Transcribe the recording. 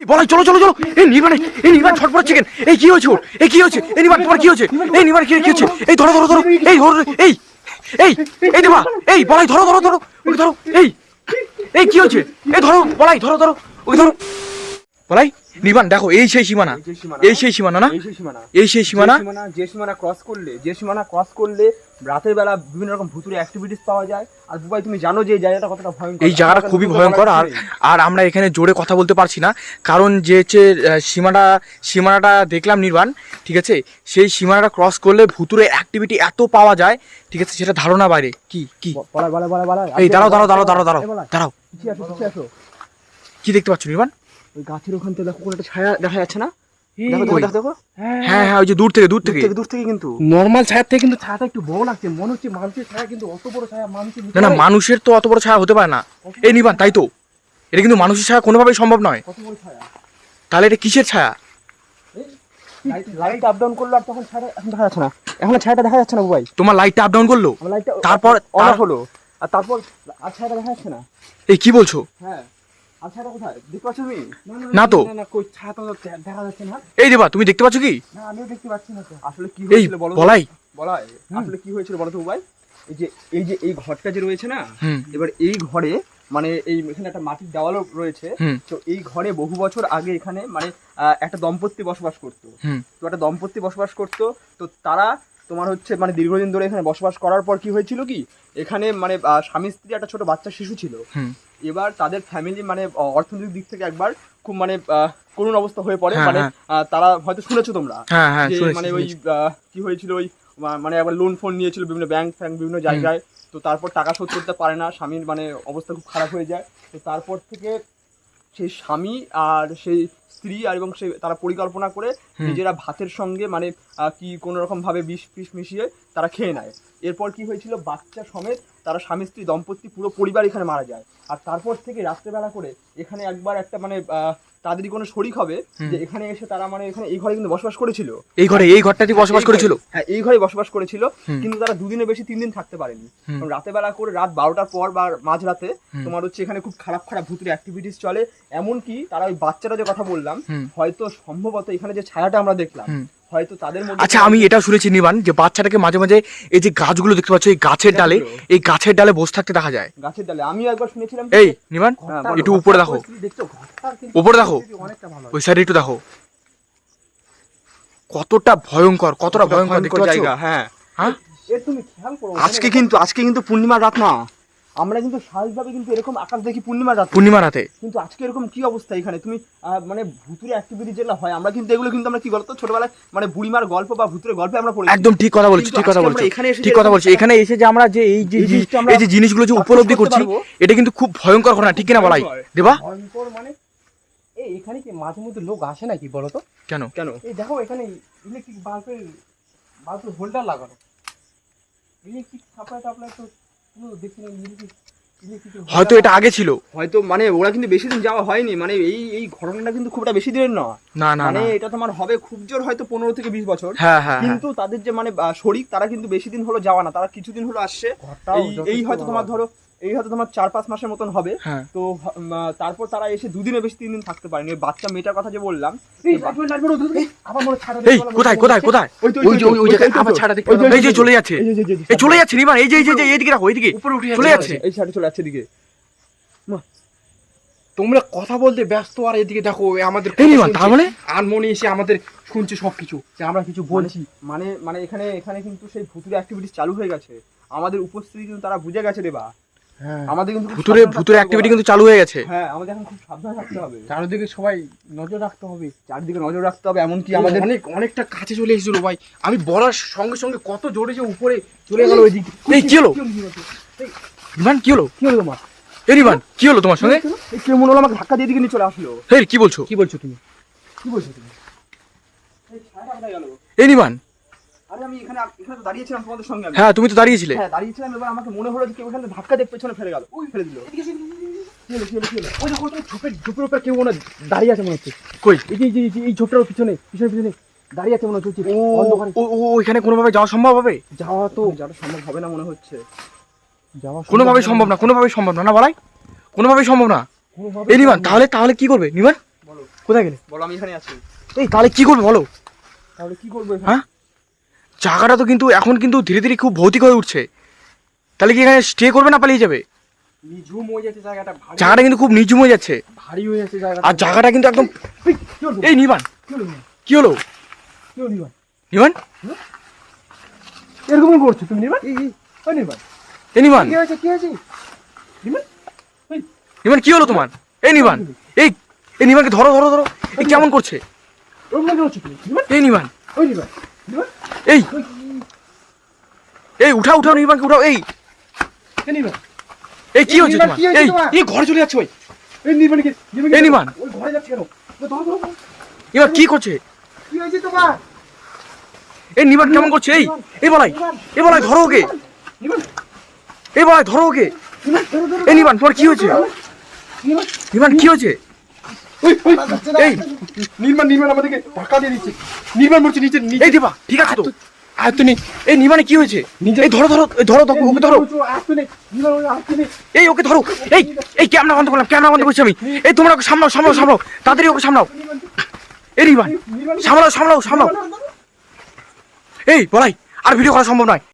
বলাই, চলো চলো চলো। এই নির্মাণ এই নির্বাণ ছটপট চিকেন এই কি হয়েছে ওর? এই কি হয়েছে? এই নির্মাণ তোমার কি হয়েছে? এই নির্মাণ কি হচ্ছে? এই ধরো ধরো ধরো। এই ধরো এই এই এই দেবা। এই বলাই, ধরো ধরো ধরো ওকে ধরো, এই। এই কি হচ্ছে এই ধরো, বলাই, ধরো ধরো ওকে ধরো। বলাই? নির্বাণ দেখো এই সেই সীমানা। এই সেই সীমানা। এই সেই সীমানা না? এই সেই সীমানা। সীমানা? যে সীমানা ক্রস করলে যে সীমানা ক্রস করলে রাতের বেলা বিভিন্ন রকম ভুতুরে অ্যাক্টিভিটিস পাওয়া যায়। আর বুবাই তুমি জানো যে এই জায়গাটা কতটা ভয়ঙ্কর। এই জায়গাটা খুবই ভয়ঙ্কর আর আর আমরা এখানে জোরে কথা বলতে পারছি না। কারণ যে হচ্ছে সীমাটা সীমানাটা দেখলাম নির্বাণ ঠিক আছে? সেই সীমানাটা ক্রস করলে ভুতুরে অ্যাক্টিভিটি এত পাওয়া যায় ঠিক আছে? সেটা ধারণা বাইরে। কি কি? এই দাঁড়াও দাঁড়াও দাঁড়াও দাঁড়াও দাঁড়াও। দাঁড়াও। কি দেখতে পাচ্ছ নির্বাণ? ওই গাছের ওখান থেকে দেখো কোনো একটা ছায়া দেখা যাচ্ছে না? দেখো দেখো দেখো দেখো। হ্যাঁ। হ্যাঁ ওই যে দূর থেকে দূর থেকে। দূর থেকে কিন্তু। নর্মাল ছায়ার থেকে কিন্তু ছায়াটা একটু বড় লাগছে। মনে হচ্ছে মানুষের ছায়া কিন্তু অত বড় ছায়া মানুষের না না মানুষের তো অত বড় ছায়া হতে পারে না। এই নির্বাণ তাই তো। এটা কিন্তু মানুষের ছায়া কোনোভাবেই সম্ভব নয়। কত বড় ছায়া। তাহলে এটা কিসের ছায়া? লাইট আপ ডাউন করল আর তখন ছায়াটা এখন দেখা যাচ্ছে না। এখন ছায়াটা দেখা যাচ্ছে না বুবাই। তোমার লাইটটা আপ ডাউন করল? তারপর অন হলো। আর তারপর আর ছায়াটা দেখা যাচ্ছে না। এই কি বলছো? হ্যাঁ। না তো। না না কই ছায়া তো দেখা যাচ্ছে না। এই দেবা তুমি দেখতে পাচ্ছ কি? না আমিও দেখতে পাচ্ছি না আসলে কি এই হয়েছিল বলাই। বলাই। আসলে কি হয়েছিল বলো তো ভাই এই যে এই যে এই ঘরটা যে রয়েছে না এবার এই ঘরে মানে এই এখানে একটা মাটির দেওয়ালও রয়েছে। তো এই ঘরে বহু বছর আগে এখানে মানে আহ, একটা দম্পতি বসবাস করতো। হুম। তো একটা দম্পতি বসবাস করতো। তো তারা তোমার হচ্ছে মানে দীর্ঘদিন ধরে এখানে বসবাস করার পর কি হয়েছিল কি? এখানে মানে স্বামী স্ত্রী একটা ছোট বাচ্চা শিশু ছিল। এবার তাদের ফ্যামিলি মানে অর্থনৈতিক দিক থেকে একবার খুব মানে করুণ অবস্থা হয়ে পড়ে। হ্যাঁ, মানে হ্যাঁ। তারা হয়তো শুনেছো তোমরা হ্যাঁ মানে ওই কি হয়েছিল ওই মানে একবার লোন ফোন নিয়েছিল বিভিন্ন ব্যাংক ফ্যাংক বিভিন্ন জায়গায়। তো তারপর টাকা শোধ করতে পারে না স্বামীর মানে অবস্থা খুব খারাপ হয়ে যায়। তো তারপর থেকে সেই স্বামী আর সেই স্ত্রী আর এবং সেই তারা পরিকল্পনা করে নিজেরা ভাতের সঙ্গে মানে কি কোনো রকম ভাবে বিষ ফিষ মিশিয়ে তারা খেয়ে নেয়। এরপর কি হয়েছিল বাচ্চা সমেত তারা স্বামী স্ত্রী দম্পতি পুরো পরিবার এখানে মারা যায়। আর তারপর থেকে রাত্রেবেলা করে এখানে একবার একটা মানে তাদেরই কোনো শরিক হবে যে এখানে এসে তারা মানে এখানে এই ঘরে কিন্তু বসবাস করেছিল। এই ঘরে এই ঘরটাতে বসবাস করেছিল? হ্যাঁ এই ঘরে বসবাস করেছিল। কিন্তু তারা দুদিনের বেশি তিন দিন থাকতে পারেনি। রাতে বেলা করে রাত বারোটার পর বা মাঝরাতে তোমার হচ্ছে এখানে খুব খারাপ খারাপ ভূতের অ্যাক্টিভিটিস চলে। এমনকি তারা ওই বাচ্চারা যে কথা বললাম হয়তো সম্ভবত এখানে যে ছায়াটা আমরা দেখলাম। হয়তো তাদের মধ্যে আচ্ছা আমি এটা শুনেছি নিবান যে বাচ্চাটাকে মাঝে মাঝে এই যে গাছগুলো দেখতে পাচ্ছ এই গাছের ডালে এই গাছের ডালে বসে থাকতে দেখা যায়। গাছের ডালে আমিও একবার শুনেছিলাম এই নিবান একটু উপরে দেখো। উপরে দেখো। ওই সাইডে একটু দেখো। কতটা ভয়ঙ্কর কতটা ভয়ঙ্কর দেখতে জায়গা হ্যাঁ। হ্যাঁ? আজকে কিন্তু আজকে কিন্তু পূর্ণিমার রাত না। আমরা কিন্তু স্বাভাবিকভাবে কিন্তু এরকম আকাশ দেখি পূর্ণিমার রাত পূর্ণিমা রাতে কিন্তু আজকে এরকম কি অবস্থা? এখানে তুমি মানে ভুতুরে অ্যাক্টিভিটি যেগুলো হয় আমরা কিন্তু এগুলো কিন্তু আমরা কি বলতো? ছোটবেলায় মানে বুড়িমার গল্প বা ভুতুরে গল্পে আমরা পড়েছি। একদম ঠিক কথা বলছি ঠিক কথা বলছি এখানে এসে ঠিক কথা বলছি। এখানে এসে যে আমরা যে এই যে এই যে জিনিসগুলো যে উপলব্ধি করছি এটা কিন্তু খুব ভয়ঙ্কর ঘটনা ঠিক কিনা বলাই। দেবা? ভয়ঙ্কর মানে এই এখানে কি মাঝে মধ্যে লোক আসে নাকি বলো তো কেন? কেন? এই দেখো এখানে ইলেকট্রিক বাল্বের বাল্বের হোল্ডার লাগানো। ইলেকট্রিক সাপ্লাই টাপ্লাই তো হয়তো এটা আগে ছিল। হয়তো মানে ওরা কিন্তু বেশি দিন যাওয়া হয়নি মানে এই এই ঘটনাটা কিন্তু খুব একটা বেশি দিনের না না না মানে এটা তোমার হবে খুব জোর হয়তো পনেরো থেকে বিশ বছর। হ্যাঁ হ্যাঁ হ্যাঁ। কিন্তু তাদের যে মানে শরিক তারা কিন্তু বেশি দিন হলো যাওয়া না তারা কিছুদিন হলো আসছে। এই এই হয়তো তোমার ধরো এই হয়তো তোমার চার পাঁচ মাসের মতন হবে। হ্যাঁ। তো তারপর তারা এসে দুদিনে বেশি তিন দিন থাকতে পারেনি। ওই বাচ্চা মেয়েটার কথা যে বললাম আবার মনে ছাড়া কোথায় কোথায় কোথায়? ওই তো, ওই যে ওই- ওই জায়গায় আবার ছাড়া দেখতে এই যে চলে যাচ্ছে। এই চলে যাচ্ছে এই যে এই যে এইদিকে রাখো এইদিকে। উপরে উঠে চলে যাচ্ছে। এই সাইডে চলে যাচ্ছে দিকে তোমরা কথা বলতে ব্যস্ত আর এদিকে দেখো আমাদের মানে? আর মনে এসে আমাদের শুনছে সবকিছু যে আমরা কিছু বলছি। মানে মানে এখানে এখানে কিন্তু সেই ভুতুরে অ্যাক্টিভিটিস চালু হয়ে গেছে। আমাদের উপস্থিতি কিন্তু তারা বুঝে গেছে রে বা আমাদের কিন্তু ভুতুরে ভুতুরে অ্যাক্টিভিটি কিন্তু চালু হয়ে গেছে। হ্যাঁ আমাদের এখন খুব সাবধান থাকতে হবে। চারিদিকে সবাই নজর রাখতে হবে। চারদিকে নজর রাখতে হবে এমনকি আমাদের আমাদের অনেক অনেকটা কাছে চলে এসেছিল ভাই। আমি বলার সঙ্গে সঙ্গে কত জোরে যে উপরে চলে গেল ওই দিকে। এই কি হলো? কি হলো? কি হলো? তোমার? এই কি হলো তোমার সঙ্গে? এই কে মনে হলো? আমাকে ধাক্কা দিয়ে দিকে নিয়ে চলে আসলো। এই কি বলছো? কি বলছো তুমি? কি বলছো তুমি? এই ছায়াটা কোথায় গেল। এই আমি এখানে এখানে তো দাঁড়িয়েছিলাম তোমাদের সঙ্গে আমি। হ্যাঁ তুমি তো দাঁড়িয়েছিলে। হ্যাঁ দাঁড়িয়েছিলাম এবার আমাকে মনে হলো যে কেউ এখানে ধাক্কা দিয়ে পেছনে ফেলে গেল। ওই ফেলে দিল। ওই দেখো ওই ঝোপের ঝোপের উপরে কেউ মনে দাঁড়িয়ে আছে মনে হচ্ছে। কই? এই যে এই এই ঝোপটার পিছনে পিছনে পিছনে দাঁড়িয়ে আছে মনে হচ্ছে ও অন্ধকারে। ও ও এখানে কোনোভাবে যাওয়া সম্ভব হবে? যাওয়া তো যারা সম্ভব হবে না মনে হচ্ছে। যাওয়া কোনোভাবেই সম্ভব না কোনোভাবেই সম্ভব না না বলাই? কোনোভাবেই সম্ভব না। কোনোভাবে এই নিবান তাহলে তাহলে কি করবে? নিবান কোথায় গেলে? বলো আমি এখানে আছি। এই তাহলে কি করবে বলো? তাহলে কি করব এখানে? হ্যাঁ? জায়গাটা তো কিন্তু এখন কিন্তু ধীরে ধীরে খুব ভৌতিক হয়ে উঠছে। তাহলে কি এখানে স্টে করবে না পালিয়ে যাবে? নিঝুম হয়ে যাচ্ছে জায়গাটা ভারী জায়গাটা কিন্তু খুব নিচুম হয়ে যাচ্ছে। ভারী হয়ে যাচ্ছে জায়গাটা। আর জায়গাটা কিন্তু একদম এই? নিবান। কি হলো নিবান? কি হলো? নিবান? নিবান? এরকম করছ তুমি নিবান? নিবান। এই নিবান। কি হয়েছে কি হয়েছে? নিবান? নিবান কি হলো তোমার? এই নিবান। এই এই নিবানকে ধরো ধরো ধরো। এই কেমন করছে? ওরকম করছ তুমি? নিবান? এই নিবান। ওই নিবান। এই! এই উঠাও উঠাও উঠাও এই! এই কি হচ্ছে তোমার? এই এই ঘরে চলে যাচ্ছে ওই এই এই। ওই ঘরে যাচ্ছে কেন। নিবান কি করছে? কি হয়েছে তোমার? এই নিবান কেমন করছে? এই এই বলাই এই বলাই ধরো ওকে। এই বলাই ধরো ওকে। এই নিবান তোমার কি হয়েছে? নিবান কি হয়েছে? এই নির্মাণ নির্মাণ আমাদেরকে ধাক্কা দিয়ে দিচ্ছে। নির্মাণ বলছে নিচে নিচে। এই দেবা ঠিক আছে তো। আয়ত্ত নেই এই নিবানে কি হয়েছে? এই ধরো ধরো ধরো ধরো, ওকে ধরো। নির্মাণ এই ওকে ধরো। এই এই ক্যামেরা বন্ধ করলাম ক্যামেরা বন্ধ করছি আমি। এই তোমরা ওকে সামলাও সামলাও সামলাও। তাড়াতাড়ি ওকে সামলাও। এই নিবান সামলাও সামলাও সামলাও। এই বলাই আর ভিডিও করা সম্ভব নয়।